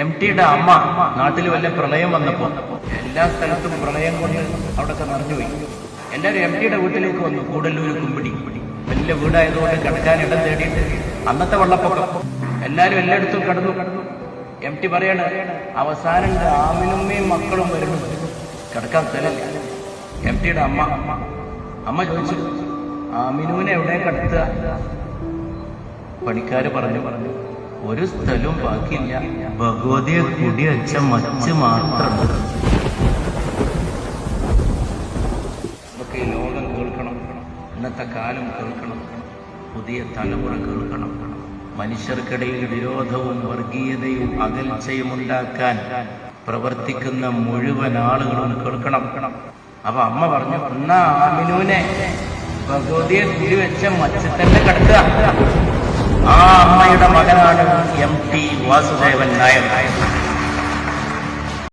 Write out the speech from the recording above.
M ടിയുടെ അമ്മ നാട്ടിൽ വല്ല പ്രളയം വന്നപ്പോ എല്ലാ സ്ഥലത്തും പ്രളയം കൊണ്ട് അവിടെയൊക്കെ നിറഞ്ഞുപോയി. എല്ലാവരും എം ടിയുടെ വീട്ടിലേക്ക് വന്നു. കൂടല്ലൂർ കുമ്പിടി. വലിയ വീടായതുകൊണ്ട് കിടക്കാൻ ഇടം തേടിയിട്ട് അന്നത്തെ വെള്ളപ്പൊക്കം. എല്ലാവരും എല്ലായിടത്തും കടന്നു. കടന്നു എം ടി പറയാണ് അവസാനം ആമിനുമ്മയും മക്കളും വരുന്നു. കിടക്കാൻ സ്ഥലമില്ല. എം ടിയുടെ അമ്മ അമ്മ ചോദിച്ചു ആമിനുവിനെ എവിടെ കിടത്തുക? പണിക്കാര് പറഞ്ഞു പറഞ്ഞു ഒരു സ്ഥലവും ബാക്കിയില്ല. ഭഗവതിയെ കുടി വെച്ച മച്ച് മാത്രം. ലോകം കേൾക്കണം. ഇന്നത്തെ കാലം കേൾക്കണം. പുതിയ തലമുറ കേൾക്കണം. മനുഷ്യർക്കിടയിൽ വിരോധവും വർഗീയതയും അകൽച്ചയും ഉണ്ടാക്കാൻ പ്രവർത്തിക്കുന്ന മുഴുവൻ ആളുകളും കേൾക്കണം. അപ്പൊ അമ്മ പറഞ്ഞു എന്നാ ആമിനൂനെ ഭഗവതിയെ കുടി വെച്ച മച്ച് തന്നെ കിടക്കുക. வாசுதேவன் நாயன்